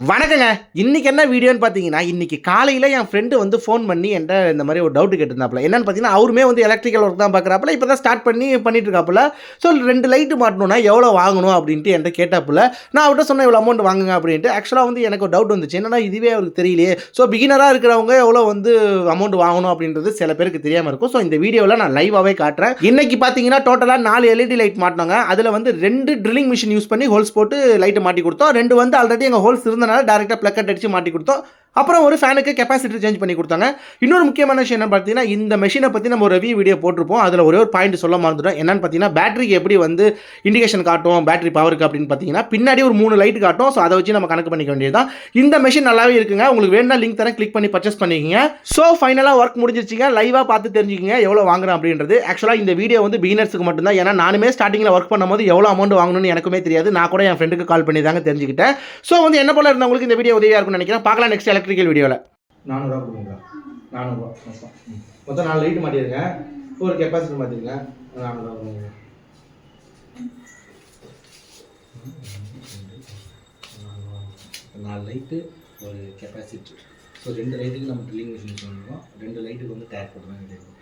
வணக்கங்க. இன்றைக்கி என்ன வீடியோன்னு பார்த்தீங்கன்னா இன்னைக்கு காலையில் என் ஃப்ரெண்டு வந்து ஃபோன் பண்ணி என்கிட்ட இந்த மாதிரி ஒரு டவுட் கேட்டிருந்தாப்புல. என்னன்னு பார்த்தீங்கன்னா அவருமே வந்து எலக்ட்ரிக்கல் ஒர்க் தான் பார்க்குறாப்புல இப்போ தான் ஸ்டார்ட் பண்ணி பண்ணிட்டு இருக்காப்புல ஸோ ரெண்டு லைட்டு மாட்டணும்னா எவ்வளோ வாங்கணும் அப்படின்ட்டு என்கிட்ட கேட்டாப்புல. நான் அவர்கிட்ட சொன்னேன் இவ்வளோ அமௌண்ட் வாங்குங்க அப்படின்ட்டு. ஆக்சுவலாக வந்து எனக்கு ஒரு டவுட் வந்துச்சு. என்னன்னா இதுவே அவருக்கு தெரியலையே. ஸோ பிகினராக இருக்கிறவங்க எவ்வளோ வந்து அமௌண்ட் வாங்கணும் அப்படின்றது சில பேருக்கு தெரியாமல் இருக்கும். ஸோ இந்த வீடியோவில் நான் லைவாகவே காட்டுறேன். இன்றைக்கி பார்த்தீங்கன்னா டோட்டலாக நாலு எல்இடி லைட் மாட்டினாங்க. அதில் வந்து ரெண்டு ட்ரில்லிங் மிஷின் யூஸ் பண்ணி ஹோல்ஸ் போட்டு லைட்டை மாட்டி கொடுத்தோம். ரெண்டு வந்து ஆல்ரெடி எங்கள் ஹோல்ஸ் இருந்தனால டேரெக்டாக ப்ளக்கட் அடிச்சு மாட்டி கொடுத்தோம். அப்புறம் ஒரு ஃபேனுக்கு கெப்பாசிட்டி சேஞ்ச் பண்ணி கொடுத்தாங்க. இன்னொரு முக்கியமான விஷயம் என்ன பார்த்தீங்கன்னா இந்த மெஷினை பற்றி நம்ம ஒரு ரிவ்யூ வீடியோ போட்டிருப்போம். அதில் ஒரே ஒரு பாயிண்ட் சொல்ல மறந்துட்டோம் என்னன்னு பார்த்தீங்கன்னா பேட்டரிக்கு எப்படி வந்து இண்டிகேஷன் காட்டும் பேட்டரி பவருக்கு அப்படின்னு பார்த்தீங்கன்னா பின்னாடி ஒரு மூணு லைட் காட்டும். ஸோ அதை வச்சு நம்ம கணக்கு பண்ணிக்க வேண்டியதுதான். இந்த மெஷின் நல்லாவே இருக்குங்க. உங்களுக்கு வேணும்னா லிங்க் தரேன். கிளிக் பண்ணி பர்ச்சேஸ் பண்ணிக்கிங்க. ஸோ ஃபைனலாக ஒர்க் முடிஞ்சிருச்சிங்க. லைவாக பார்த்து தெரிஞ்சுக்கிங்க. எவ்வளோ வாங்குறேன் அப்படின்றது. ஆக்சுவலாக இந்த வீடியோ வந்து பிகினர்ஸுக்கு மட்டும்தான். ஏன்னா நானுமே ஸ்டார்டிங்கில் ஒர்க் பண்ணும்போது எவ்வளோ அமௌண்ட் வாங்கணும்னு எனக்குமே தெரியாது. நான் கூட என் ஃப்ரெண்டுக்கு கால் பண்ணி தாங்க தெரிஞ்சுக்கிட்டேன். ஸோ வந்து என்ன போல இருந்தவங்களுக்கு இந்த வீடியோ உதவியாக இருக்கும்னு நினைக்கிறேன். பார்க்கலாம் நெக்ஸ்ட் எலக்ட்ரிக்கல் வீடியோவில் நானூறுரூவா கொடுங்களா நானூறுரூவா மொத்தம் நாலு லைட்டு மாட்டிருங்க ஒரு கெப்பாசிட்டி மாற்றிருங்க நானூறுரூவா கொடுங்க. நாலு லைட்டு ஒரு கெப்பாசிட்டி ஸோ ரெண்டு லைட்டுக்கு நம்ம ட்ரில்லிங் மிஷின் சொல்லுவோம் ரெண்டு லைட்டுக்கு வந்து டேக் போட்டு தான் கிடைக்கும்